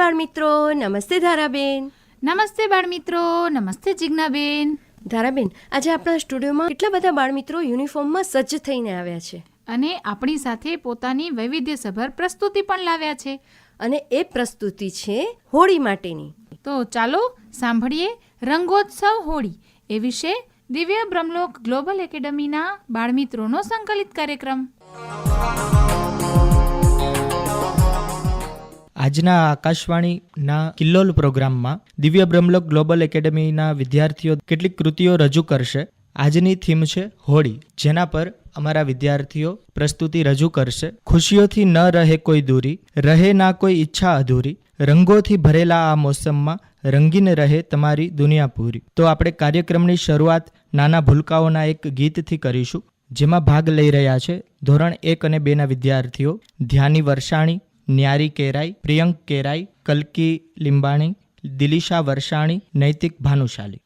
નમસ્તે બાળમિત્રો નમસ્તે ધારાબેન. નમસ્તે બાળમિત્રો નમસ્તે જિજ્ઞાબેન. ધારાબેન આજે આપણા સ્ટુડિયોમાં કેટલા બધા બાળમિત્રો યુનિફોર્મમાં સજ્જ થઈને આવ્યા છે? અને આપણી સાથે પોતાની વૈવિધ્યસભર પ્રસ્તુતિ પણ લાવ્યા છે. અને એ પ્રસ્તુતિ છે હોળી માટેની. તો ચાલો સાંભળીએ રંગોત્સવ હોળી. એ વિશે દિવ્ય બ્રહ્મલોક ગ્લોબલ એકેડમીના બાળમિત્રોનો સંકલિત કાર્યક્રમ. આજના આકાશવાણીના કિલ્લોલ પ્રોગ્રામમાં દિવ્ય બ્રહ્મલોક ગ્લોબલ એકેડમીના વિદ્યાર્થીઓ કેટલીક કૃતિઓ રજૂ કરશે. આજની થીમ છે હોળી, જેના પર અમારા વિદ્યાર્થીઓ પ્રસ્તુતિ રજૂ કરશે. ખુશીઓથી ન રહે કોઈ દૂરી, રહે ના કોઈ ઈચ્છા અધૂરી, રંગોથી ભરેલા આ મોસમમાં રંગીન રહે તમારી દુનિયા પૂરી. તો આપણે કાર્યક્રમની શરૂઆત નાના ભૂલકાઓના એક ગીતથી કરીશું, જેમાં ભાગ લઈ રહ્યા છે ધોરણ એક અને બેના વિદ્યાર્થીઓ, ધ્યાની વર્ષાણી ન્યારી કેરાઈ પ્રિયંક કેરાઈ કલકી લીંબાણી દિલિશા વર્ષાણી નૈતિક ભાનુશાલી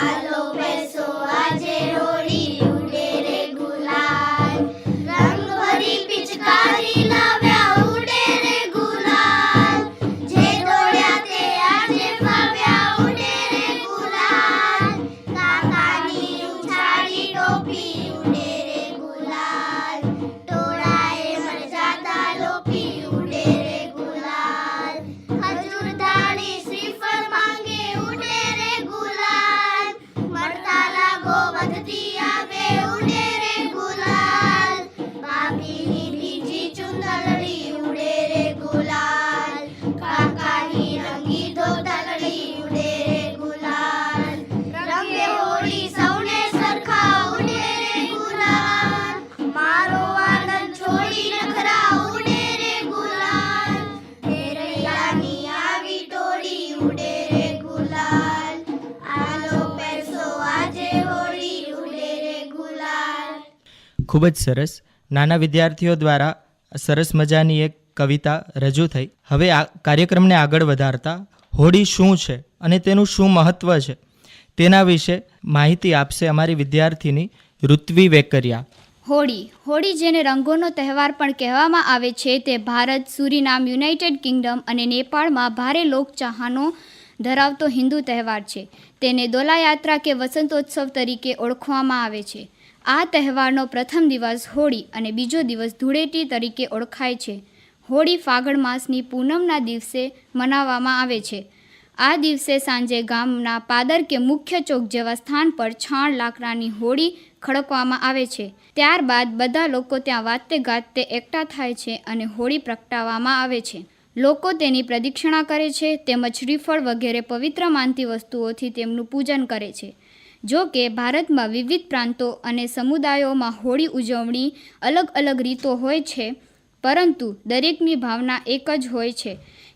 રંગભરી ખૂબ જ સરસ. નાના વિદ્યાર્થીઓ દ્વારા સરસ મજાની એક કવિતા રજૂ થઈ. હવે આ કાર્યક્રમને આગળ વધારતા હોળી શું છે અને તેનું શું મહત્ત્વ છે તેના વિશે માહિતી આપશે અમારી વિદ્યાર્થીની ઋત્વી વેકરિયા. હોળી. હોળી જેને રંગોનો તહેવાર પણ કહેવામાં આવે છે તે ભારત, સુરીનામ, યુનાઇટેડ કિંગડમ અને નેપાળમાં ભારે લોકચાહનો ધરાવતો હિન્દુ તહેવાર છે. તેને દોલાયાત્રા કે વસંતોત્સવ તરીકે ઓળખવામાં આવે છે. આ તહેવારનો પ્રથમ દિવસ હોળી અને બીજો દિવસ ધૂળેટી તરીકે ઓળખાય છે. હોળી ફાગણ માસની પૂનમના દિવસે મનાવવામાં આવે છે. આ દિવસે સાંજે ગામના પાદર કે મુખ્ય ચોક જેવા સ્થાન પર છાણ લાકડાની હોળી ખડકવામાં આવે છે. ત્યારબાદ બધા લોકો ત્યાં વાતે ગાતે એકઠા થાય છે અને હોળી પ્રગટાવવામાં આવે છે. લોકો તેની પ્રદક્ષિણા કરે છે, તેમજ શ્રીફળ વગેરે પવિત્ર માનતી વસ્તુઓથી તેમનું પૂજન કરે છે. જો કે ભારતમાં વિવિધ પ્રાંતો અને સમુદાયોમાં હોળી ઉજવણી અલગ અલગ રીતો હોય છે, પરંતુ દરેકની ભાવના એક જ હોય છે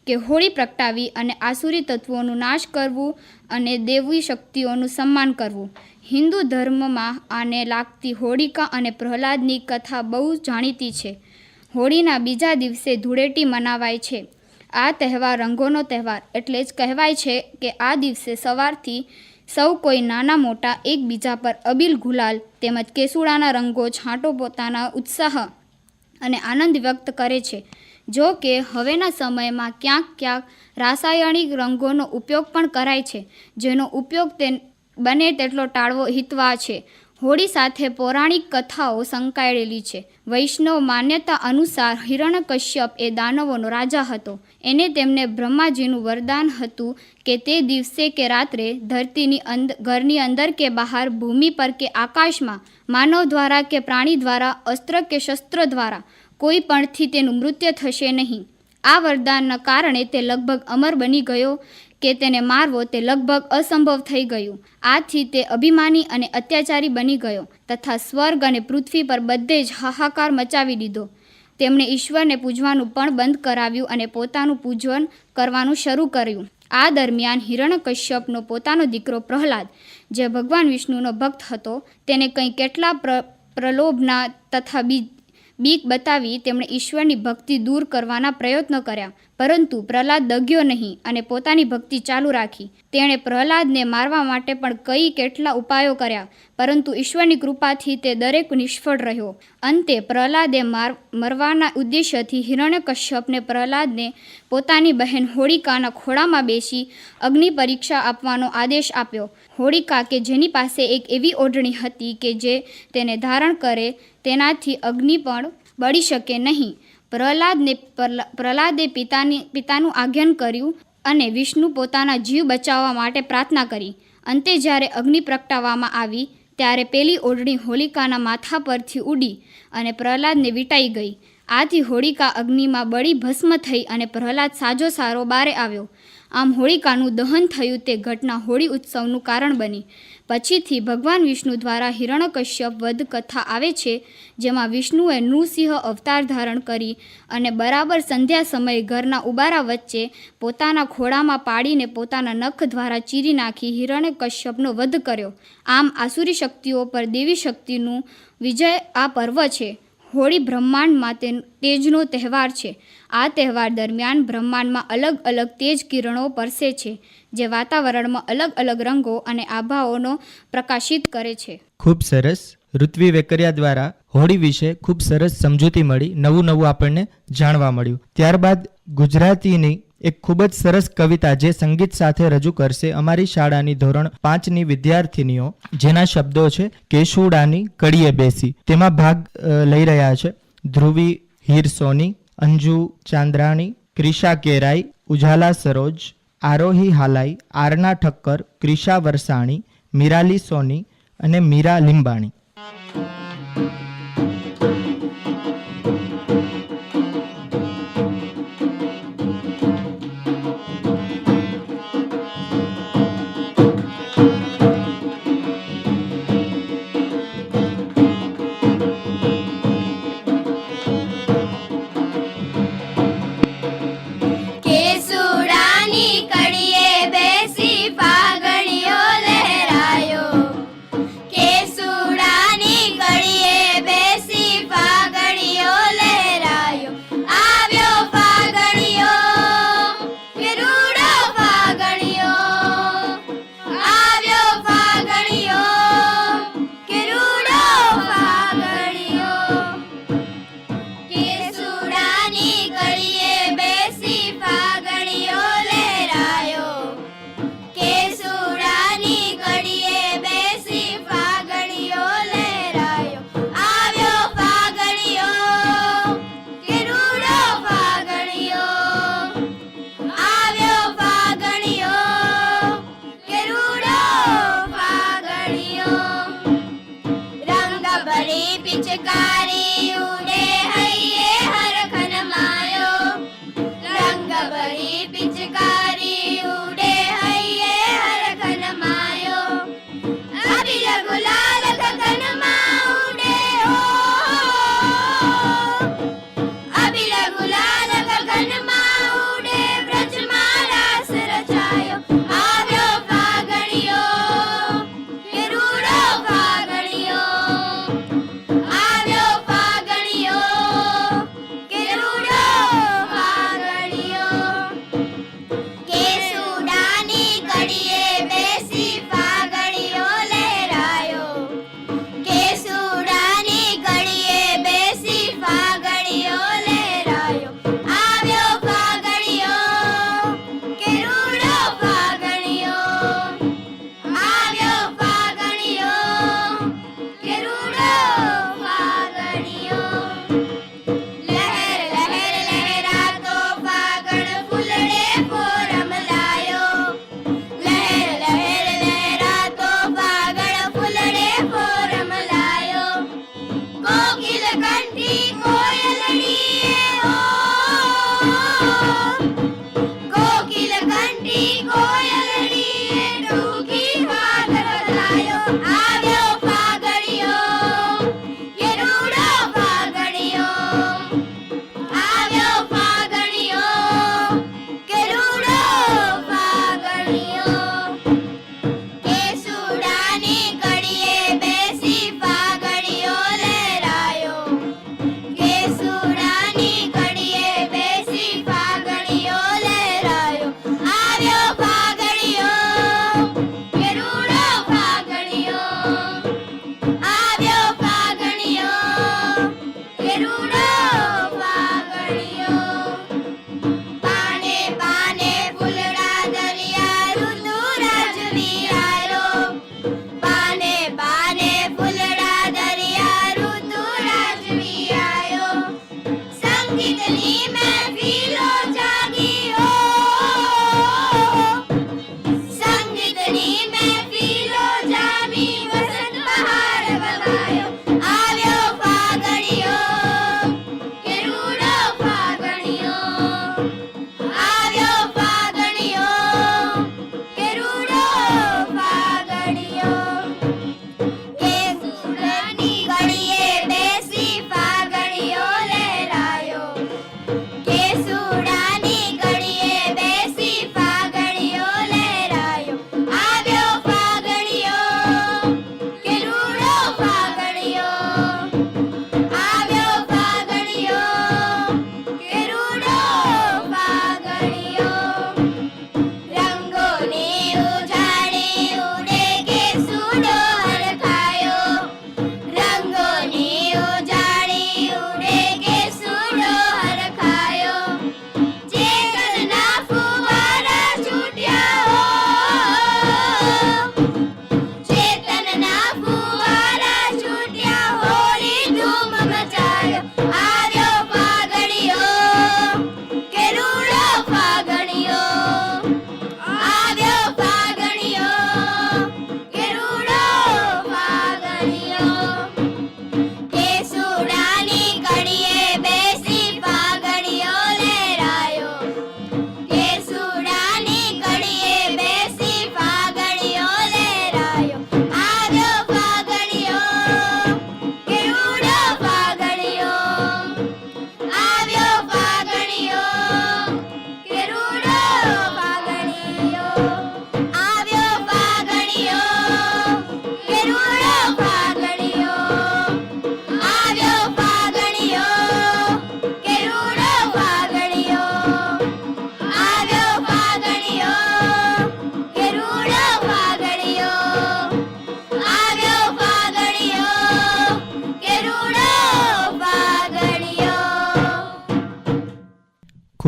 કે હોળી પ્રગટાવી અને આસુરી તત્વોનું નાશ કરવું અને દેવી શક્તિઓનું સન્માન કરવું. હિન્દુ ધર્મમાં આને લાગતી હોળિકા અને પ્રહલાદની કથા બહુ જાણીતી છે. હોળીના બીજા દિવસે ધૂળેટી મનાવાય છે. આ તહેવાર રંગોનો તહેવાર એટલે જ કહેવાય છે કે આ દિવસે સવારથી સૌ કોઈ નાના મોટા એકબીજા પર અબીલ ગુલાલ તેમજ કેસુડાના રંગો છાંટો પોતાના ઉત્સાહ અને આનંદ વ્યક્ત કરે છે. જો કે હવેના સમયમાં ક્યાંક ક્યાંક રાસાયણિક રંગોનો ઉપયોગ પણ કરાય છે. જેનો ઉપયોગ તે બને તેટલો ટાળવો હિતવા છે. હોળી સાથે પૌરાણિક કથાઓ સંકળાયેલી છે. વૈષ્ણવ માન્યતા અનુસાર હિરણ્યકશ્યપ એ દાનવોનો રાજા હતો. એને તેમને બ્રહ્માજીનું વરદાન હતું કે તે દિવસે કે રાત્રે ધરતીની અંદર ઘરની અંદર કે બહાર, ભૂમિ પર કે આકાશમાં, માનવ દ્વારા કે પ્રાણી દ્વારા, અસ્ત્ર કે શસ્ત્ર દ્વારા, કોઈ પણથી તેનું મૃત્યુ થશે નહીં. આ વરદાનના કારણે તે લગભગ અમર બની ગયો કે તેને મારવો તે લગભગ અસંભવ થઈ ગયું. આથી તે અભિમાની અને અત્યાચારી બની ગયો તથા સ્વર્ગ અને પૃથ્વી પર બધે જ હાહાકાર મચાવી દીધો. તેમણે ઈશ્વરને પૂજવાનું પણ બંધ કરાવ્યું અને પોતાનું પૂજન કરવાનું શરૂ કર્યું. આ દરમિયાન હિરણ્યકશ્યપનો પોતાનો દીકરો પ્રહલાદ, જે ભગવાન વિષ્ણુનો ભક્ત હતો, તેને કંઈ કેટલા પ્ર, પ્રલોભના તથા બી બીક બતાવી તેમણે ઈશ્વરની ભક્તિ દૂર કરવાના પ્રયત્નો કર્યા. પરંતુ પ્રહલાદ દગ્યો નહીં અને પોતાની ભક્તિ ચાલુ રાખી. તેણે પ્રહલાદને મારવા માટે પણ કઈ કેટલા ઉપાયો કર્યા, પરંતુ ઈશ્વરની કૃપાથી તે દરેક નિષ્ફળ રહ્યો. અંતે પ્રહલાદે માર, મરવાના ઉદ્દેશ્યથી હિરણ્યકશ્યપને પ્રહલાદને પોતાની બહેન હોળિકાના ખોળામાં બેસી અગ્નિ પરીક્ષા આપવાનો આદેશ આપ્યો. હોળિકા કે જેની પાસે એક એવી ઓઢણી હતી કે જે તેને ધારણ કરે તેનાથી અગ્નિ પણ બળી શકે નહીં. પ્રહલાદને પ્રહલાદે પિતાની, પિતાનું આજ્ઞાન કર્યું અને વિષ્ણુ પોતાના જીવ બચાવવા માટે પ્રાર્થના કરી. અંતે જ્યારે અગ્નિ પ્રગટાવવામાં આવી, ત્યારે પેલી ઓઢણી હોલિકાના માથા પરથી ઉડી અને પ્રહલાદને વીંટાઈ ગઈ. આથી હોળિકા અગ્નિમાં બળી ભસ્મ થઈ અને પ્રહલાદ સાજો સારો બારે આવ્યો. આમ હોળિકાનું દહન થયું તે ઘટના હોળી ઉત્સવનું કારણ બની. પછીથી ભગવાન વિષ્ણુ દ્વારા હિરણ્યકશ્યપ વધ કથા આવે છે, જેમાં વિષ્ણુએ નૃસિંહ અવતાર ધારણ કરી અને બરાબર સંધ્યા સમયે ઘરના ઉબારા વચ્ચે પોતાના ખોળામાં પાડીને પોતાના નખ દ્વારા ચીરી નાખી હિરણ્યકશ્યપનો વધ કર્યો. આમ આસુરી શક્તિઓ પર દેવી શક્તિનું વિજય આ પર્વ છે. હોળી બ્રહ્માંડમાં તે તેજનો તહેવાર છે. આ તહેવાર દરમિયાન બ્રહ્માંડમાં અલગ અલગ તેજ કિરણો પરસે છે, જે વાતાવરણમાં અલગ અલગ રંગો અને આભાઓનો પ્રકાશિત કરે છે. ખૂબ સરસ. ઋત્વી વેકરિયા દ્વારા હોળી વિશે ખૂબ સરસ સમજૂતી મળી, નવું નવું આપણને જાણવા મળ્યું. ત્યારબાદ ગુજરાતીની એક ખૂબ જ સરસ કવિતા જે સંગીત સાથે રજૂ કરશે અમારી શાળાની ધોરણ પાંચની વિદ્યાર્થીનીઓ, જેના શબ્દો છે, કેશુડાની કડીએ બેસી. તેમાં ભાગ લઈ રહ્યા છે ધ્રુવી હીર સોની અંજુ ચાંદ્રાણી, ક્રિશા કેરાઈ ઉજાલા સરોજ, આરોહી હાલાઈ, આરના ઠક્કર, ક્રિશા વરસાણી, મીરાલી સોની અને મીરા લીંબાણી.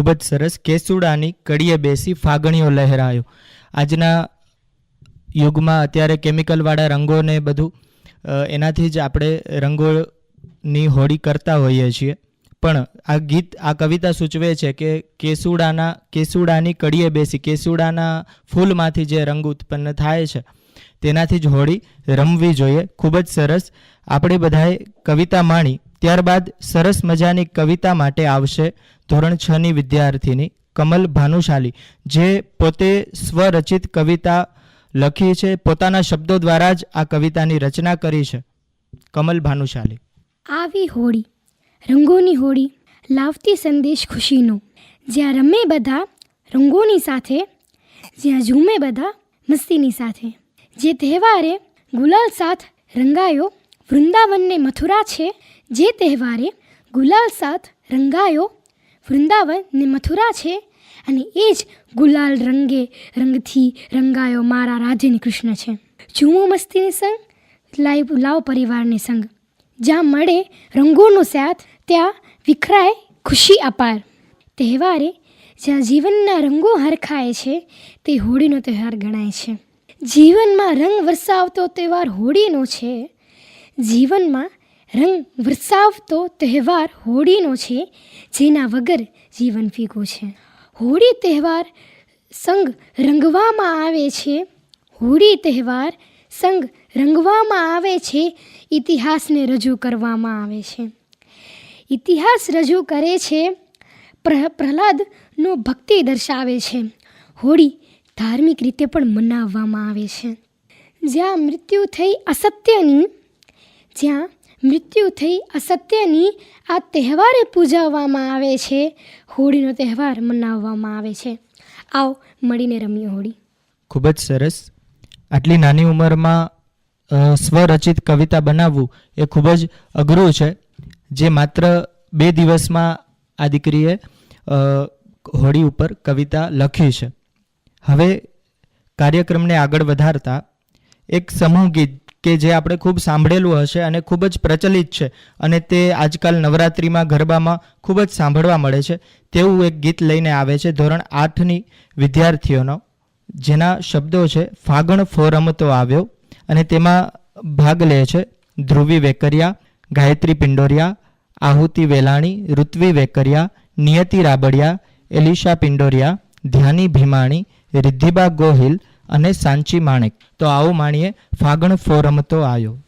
ખૂબ જ સરસ કેસુડાની કડીએ બેસી ફાગણીઓ લહેરાયો. આજના યુગમાં અત્યારે કેમિકલવાળા રંગોને બધું એનાથી જ આપણે રંગોની હોળી કરતા હોઈએ છીએ. પણ આ ગીત, આ કવિતા સૂચવે છે કે કેસુડાના, કેસુડાની કડીએ બેસી, કેસુડાના ફૂલમાંથી જે રંગ ઉત્પન્ન થાય છે, તેનાથી જ હોળી રમવી જોઈએ. ખૂબ જ સરસ. આપણે બધાએ કવિતા માણી ત્યારબાદ સરસ મજાની કવિતા માટે આવશે ધોરણ છ ની વિદ્યાર્થીની કમલ ભાનુશાલી, જે પોતે સ્વરચિત કવિતા લખી છે. પોતાના શબ્દો દ્વારા જ આ કવિતાની રચના કરી છે. કમલ ભાનુશાલી. આવી હોળી, રંગોની હોળી, લાવતી સંદેશ ખુશીનો. જ્યાં રમે બધા રંગોની સાથે, જ્યાં ઝૂમે બધા મસ્તીની સાથે. જે તહેવારે ગુલાલ સાથ રંગાયો, વૃંદાવનને મથુરા છે. જે તહેવારે ગુલાલ સાથ રંગાયો, વૃંદાવન ને મથુરા છે અને એ જ ગુલાલ રંગે રંગથી રંગાયો મારા રાધેની કૃષ્ણ છે. જુઓ મસ્તીની સંગ લાઈવ લાવ પરિવારને સંગ. જ્યાં મળે રંગોનો સાથ ત્યાં વિખરાય ખુશી અપાર. તહેવારે જ્યાં જીવનના રંગો હરખાય છે, તે હોળીનો તહેવાર ગણાય છે. જીવનમાં રંગ વરસાવતો તહેવાર હોળીનો છે. જીવનમાં રંગ વરસાવતો તહેવાર હોળીનો છે, જેના વગર જીવન ફીકું છે. હોળી તહેવાર સંગ રંગવામાં આવે છે. હોળી તહેવાર સંગ રંગવામાં આવે છે, ઇતિહાસને રજૂ કરવામાં આવે છે. ઇતિહાસ રજૂ કરે છે, પ્ર, પ્રહલાદનો ભક્તિ દર્શાવે છે. હોળી ધાર્મિક રીતે પણ મનાવવામાં આવે છે. જ્યાં મૃત્યુ થઈ અસત્યની, જ્યાં મૃત્યુ થઈ અસત્યની આ તહેવારે પૂજાવવામાં આવે છે. હોળીનો તહેવાર મનાવવામાં આવે છે. આવ મળીને રમીએ હોળી. ખૂબ જ સરસ. આટલી નાની ઉંમરમાં સ્વરચિત કવિતા બનાવવું એ ખૂબ જ અઘરું છે. જે માત્ર બે દિવસમાં આ દીકરીએ હોળી ઉપર કવિતા લખી છે. હવે કાર્યક્રમને આગળ વધારતા એક સમૂહ ગીત કે જે આપણે ખૂબ સાંભળેલું હશે અને ખૂબ જ પ્રચલિત છે અને તે આજકાલ નવરાત્રિમાં, ગરબામાં ખૂબ જ સાંભળવા મળે છે. તેવું એક ગીત લઈને આવે છે ધોરણ આઠની વિદ્યાર્થીઓનો, જેના શબ્દો છે, ફાગણ ફોરમ તો આવ્યો અને તેમાં ભાગ લે છે ધ્રુવી વેકરિયા, ગાયત્રી પિંડોરિયા, આહુતિ વેલાણી, ઋત્વી વેકરિયા, નિયતિ રાબડિયા, એલિશા પિંડોરિયા, ધ્યાની ભીમાણી, રિદ્ધિબા ગોહિલ અને સાંચી માણેક. તો આવો માણીએ ફાગણ ફોરમ તો આવ્યો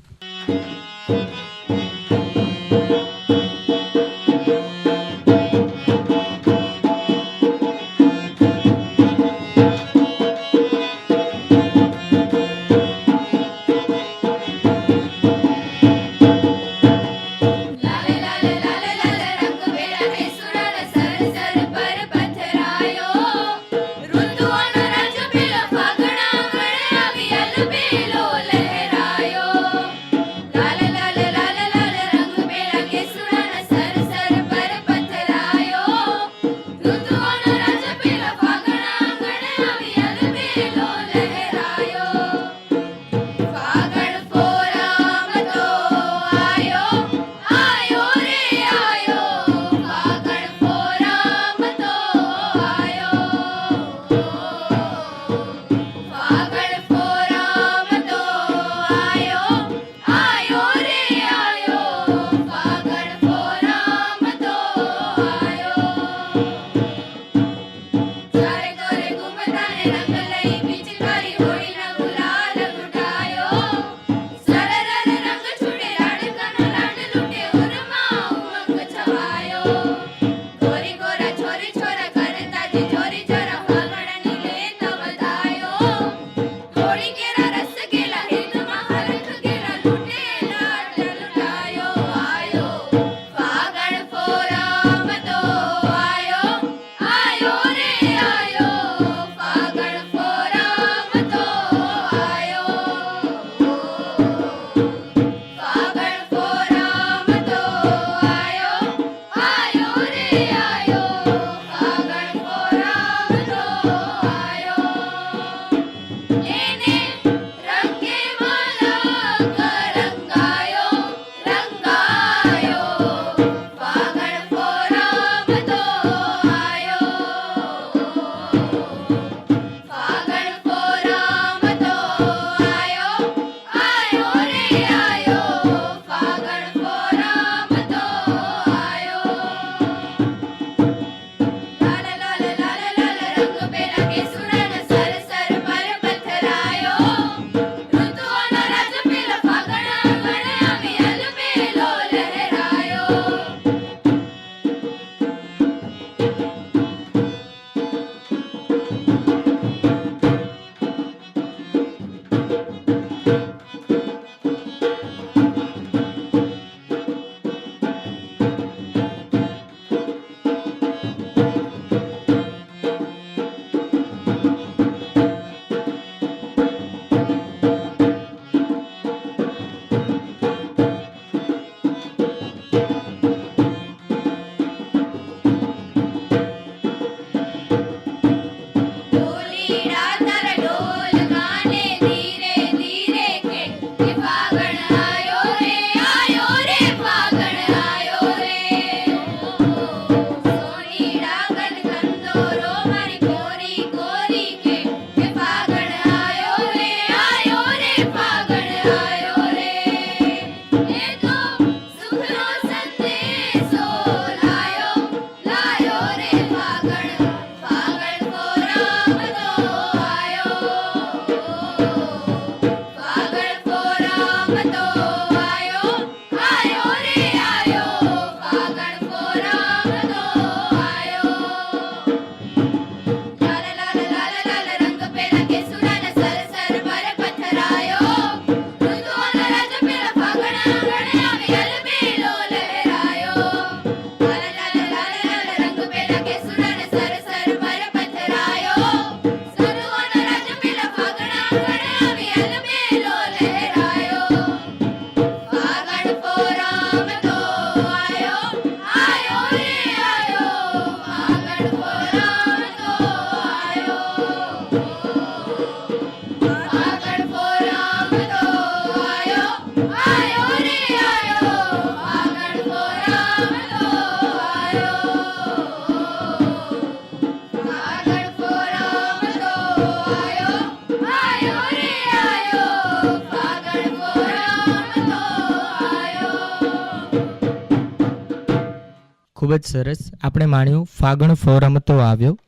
સરસ. આપણે માણ્યું, ફાગણ ફોરમ તો આવ્યો.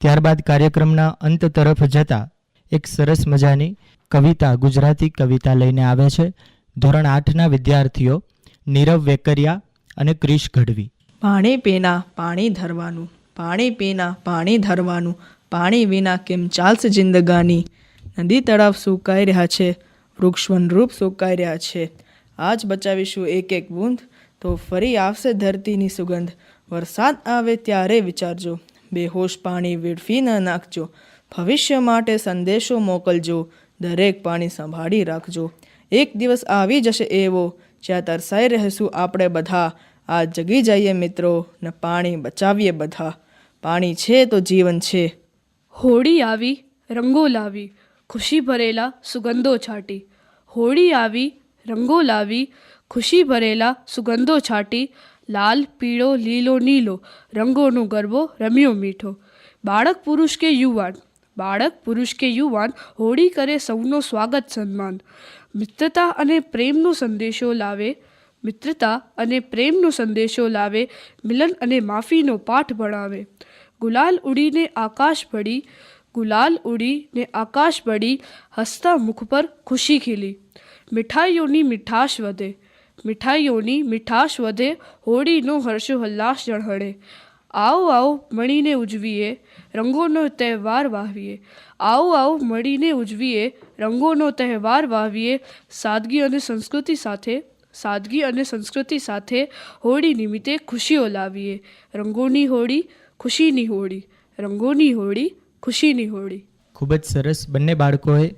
ત્યારબાદ કાર્યક્રમના અંત તરફ જતા એક સરસ મજાની કવિતા ગુજરાતી કવિતા લઈને આવે છે. ધોરણ આઠના વિદ્યાર્થીઓ નીરવ વેકરિયા અને ક્રિશ ગઢવી. પાણી પીના પાણી ધરવાનું, પાણી પીના પાણી ધરવાનું, પાણી વિના કેમ ચાલશે જિંદગાની? નદી તળાવ સુકાઈ રહ્યા છે વૃક્ષ વનરૂપ સુકાઈ રહ્યા છે. આજ બચાવીશું એક એક બૂંદ, તો ફરી આવશે ધરતીની સુગંધ. વરસાદ આવે ત્યારે વિચારજો. બેહોશ પાણી વેડફી ન નાખજો. ભવિષ્ય માટે સંદેશો મોકલજો. દરેક પાણી સંભાળી રાખજો. એક દિવસ આવી જશે એવો. જ્યાં તરસાઈ રહેશું આપણે બધા. આ જગી જઈએ મિત્રો. ને પાણી બચાવીએ બધા. પાણી છે તો જીવન છે. હોળી આવી, રંગો લાવી, ખુશી ભરેલા સુગંધો છાટી. હોળી આવી, રંગો લાવી, ખુશી ભરેલા સુગંધો છાટી. લાલ, પીળો, લીલો, નીલો રંગોનો ગરબો રમ્યો મીઠો. બાળક પુરુષ કે યુવાન? બાળક પુરુષ કે યુવાન હોળી કરે સૌનો સ્વાગત સન્માન. મિત્રતા અને પ્રેમનો સંદેશો લાવે. મિત્રતા અને પ્રેમનો સંદેશો લાવે. મિલન અને માફીનો પાઠ ભણાવે. ગુલાલ ઉડીને આકાશ ભળી. ગુલાલ ઉડીને આકાશ ભળી હસતા મુખ પર ખુશી ખીલી. મીઠાઈઓની મીઠાશ વધે. મીઠાઈઓની મીઠાશ વધે, હોળીનો હર્ષોલ્લાસ ઝળહળે. આવો આવો મળીને ઉજવીએ રંગોનો તહેવાર વાવીએ. આવો આવો મળીને ઉજવીએ રંગોનો તહેવાર વાવીએ. સાદગી અને સંસ્કૃતિ સાથે, સાદગી અને સંસ્કૃતિ સાથે હોળી નિમિત્તે ખુશીઓ લાવીએ. રંગોની હોળી, ખુશીની હોળી. રંગોની હોળી, ખુશીની હોળી. ખૂબ જ સરસ. બંને બાળકોએ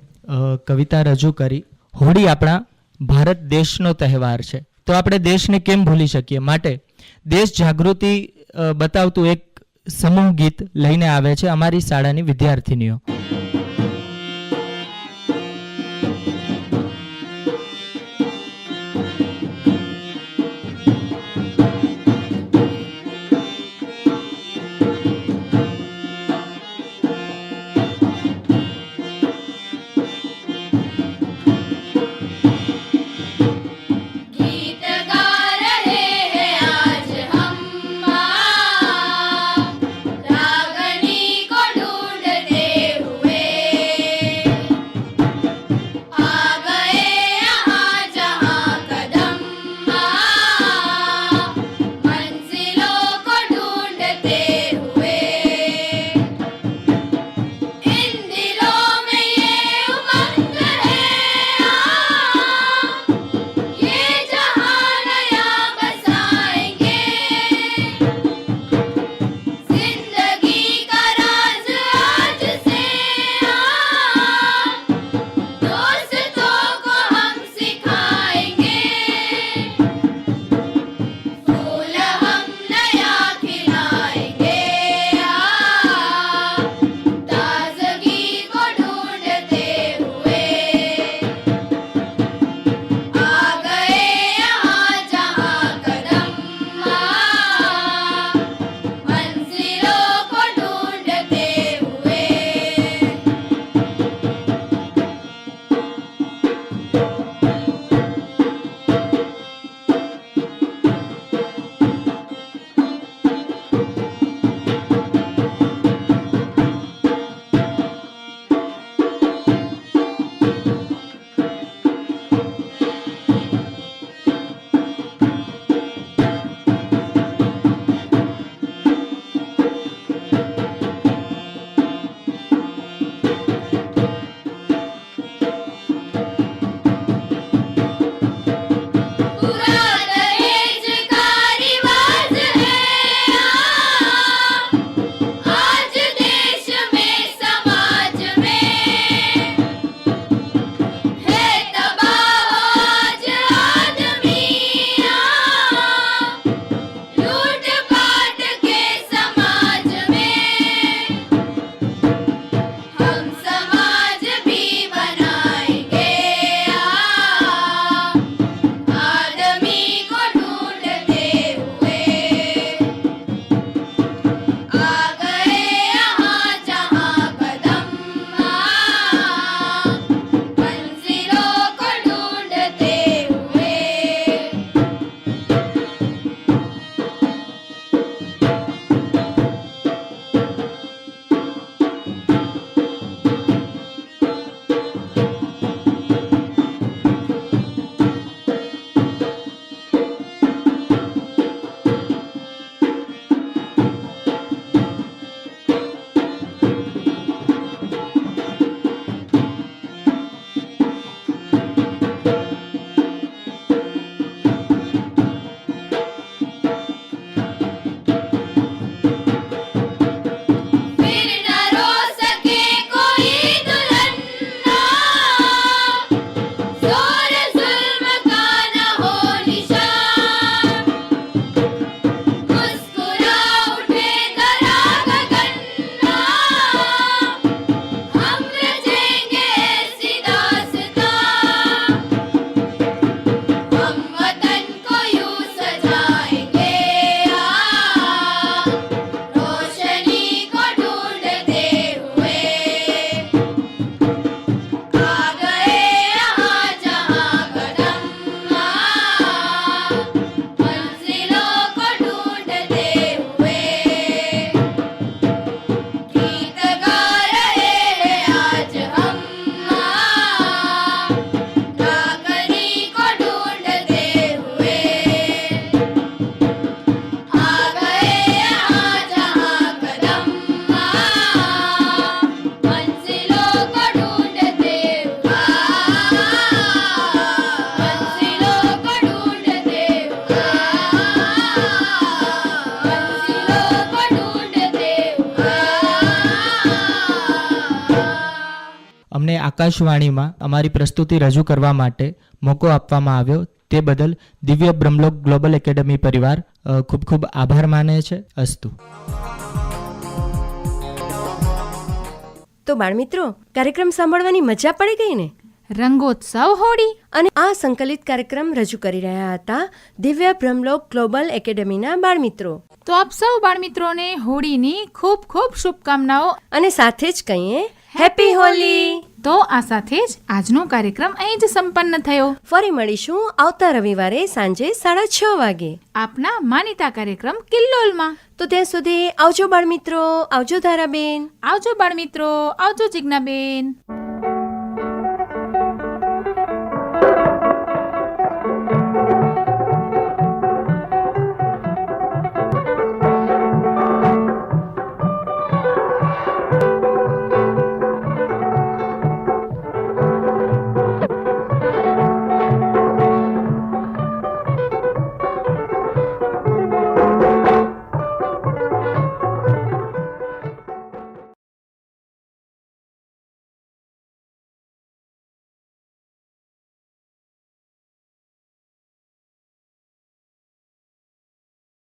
કવિતા રજૂ કરી. હોળી આપણા ભારત દેશનો તહેવાર છે. તો આપણે દેશને કેમ ભૂલી શકીએ? માટે દેશ જાગૃતિ બતાવતું એક સમૂહ ગીત લઈને આવે છે અમારી શાળાની વિદ્યાર્થીનીઓ. આકાશવાણીમાં અમારી પ્રસ્તુતિ રજૂ કરવા માટે મોકો આપવામાં આવ્યો. તે બદલ દિવ્ય બ્રહ્મલોક ગ્લોબલ એકેડમી પરિવાર ખૂબ ખૂબ આભાર માને છે. અસ્તુ. તો બાળમિત્રો કાર્યક્રમ સાંભળવાની મજા પડી ગઈ ને? રંગોત્સવ હોળી. અને આ સંકલિત કાર્યક્રમ રજૂ કરી રહ્યા હતા દિવ્ય બ્રહ્મલોક ગ્લોબલ એકેડમીના બાળમિત્રો. તો આપ સૌ બાળમિત્રોને હોળીની ખૂબ ખૂબ શુભકામનાઓ. અને સાથે જ કહીએ હેપી હોલી તો આ સાથે જ આજનો કાર્યક્રમ અહીં જ સંપન્ન થયો. ફરી મળીશું આવતા રવિવારે સાંજે સાડા છ વાગે. આપના માનીતા કાર્યક્રમ કિલ્લોલમાં. તો ત્યાં સુધી આવજો બાળમિત્રો આવજો ધારાબેન. આવજો બાળમિત્રો આવજો જિજ્ઞાબેન.